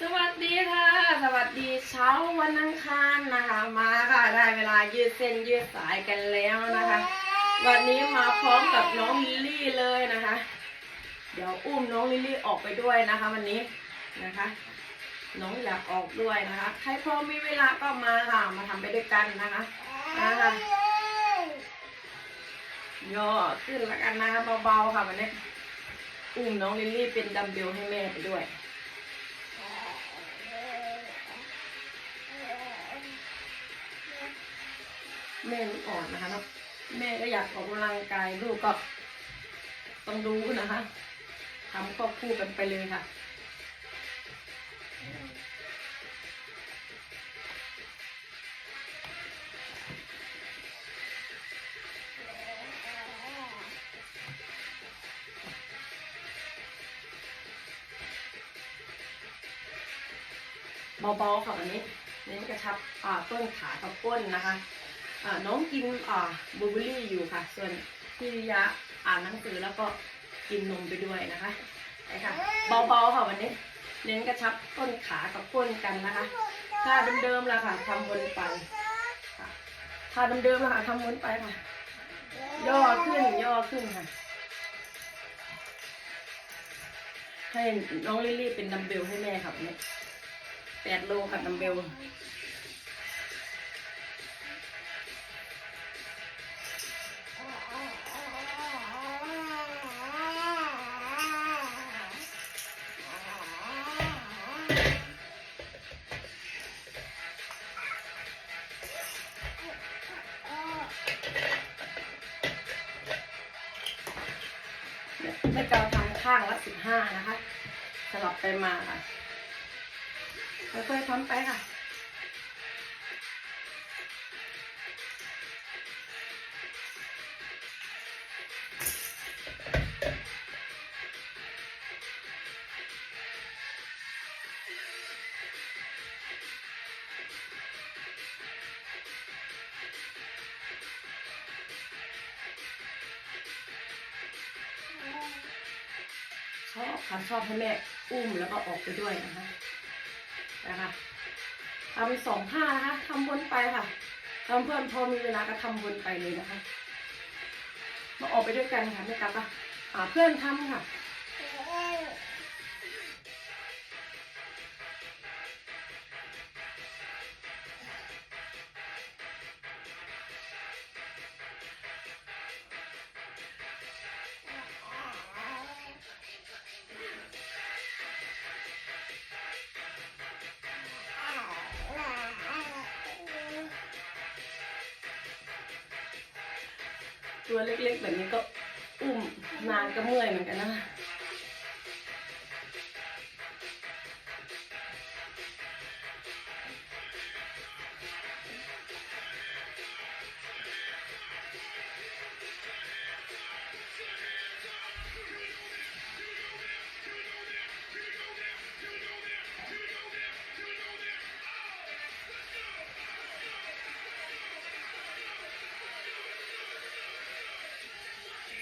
สวัสดีค่ะ สวัสดีเช้าวันอังคารนะคะ มาค่ะได้เวลายืดเส้นยืดสายกันแล้วนะคะ วันนี้มาพร้อมกับน้องลิลลี่เลยนะคะ เดี๋ยวอุ้มน้องลิลลี่ออกไปด้วยนะคะ วันนี้นะคะ น้องอยากออกด้วยนะคะ ใครพอมีเวลาก็มาค่ะ มาทำไปด้วยกันนะคะนะคะย่อขึ้นแล้วกันนะคะเบาๆค่ะวันนี้อุ้มน้องลิลลี่เป็นดัมเบลให้แม่ไปด้วย แม่ลูกอ่อนนะคะเนาะแม่ก็อยากออกกำลังกายลูกก็ต้องดูนะคะทำควบคู่กันไปเลยค่ะเบาๆค่ะวันนี้เน้นกระชับต้นขากับก้นนะคะ น้องกินอ่าบลูเบอร์รี่อยู่ค่ะ ส่วนพี่ริยะอ่านหนังสือแล้วก็กินนมไปด้วยนะคะไปค่ะเบาๆค่ะวันนี้ เน้นกระชับต้นขากับก้นกันนะคะท่าเดิมๆล้วค่ะทำวนไปค่ะท่าเดิมๆล้วค่ะทำวนไปค่ะ ย่อขึ้นย่อขึ้นค่ะ ให้น้องลิลลี่เป็นดัมเบลให้แม่ค่ะวันนี้แปดโลค่ะดัมเบล ไม่เกาทางข้างละสิบห้านะคะ สลับไปมาค่ะค่อยๆทำไปค่ะ ค่ะชอบให้แม่อุ้มแล้วก็ออกไปด้วยนะคะนะคะทำสองผ้านะคะทำวนไปค่ะทำเพื่อนพอมีเวลาก็ทำวนไปเลยนะคะ มาออกไปด้วยกันค่ะแม่กลับอะหาเพื่อนทำค่ะ ตัวเล็กๆแบบนี้ก็อุ้มนานก็เมื่อยเหมือนกันนะ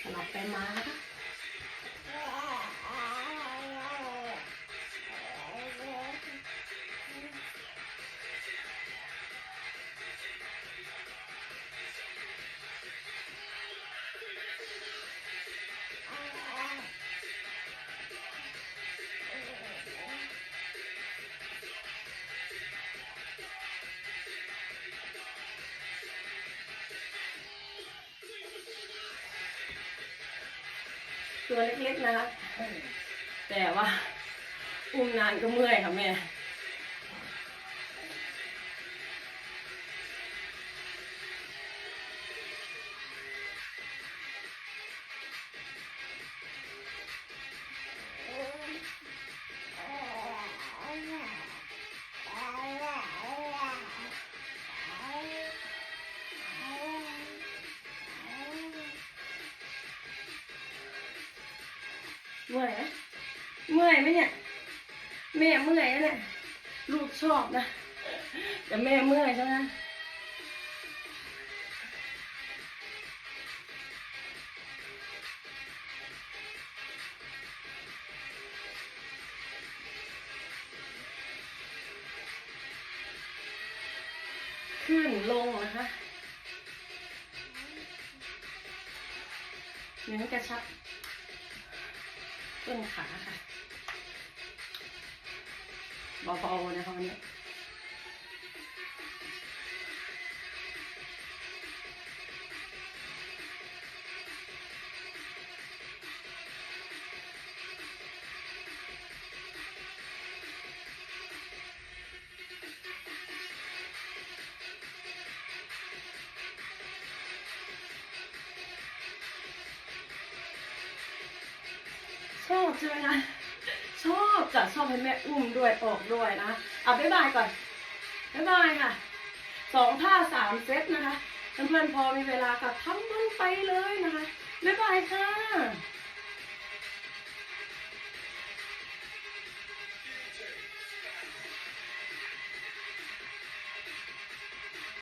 สลับไปมา ตัวเล็กๆนะคะ แต่ว่าอุ้มนานก็เมื่อยค่ะแม่ เมื่อยเมื่อยไหมเนี่ย แม่เมื่อยเนี่ยลูกชอบนะ แต่แม่เมื่อยใช่ไหมขึ้นลงนะคะเหมือนกระชับ ต้นขาค่ะเบาๆนะคะวันนี้ อบใช่ไหมคะชอบจะชอบให้แม่อุ้มด้วยออกด้วยนะอะบ๊ายบายก่อนบ๊ายบายค่ะสองท่าสามเซตนะคะเพื่อนๆพอมีเวลาก็ทำมันไปเลยนะคะบ๊ายบายค่ะ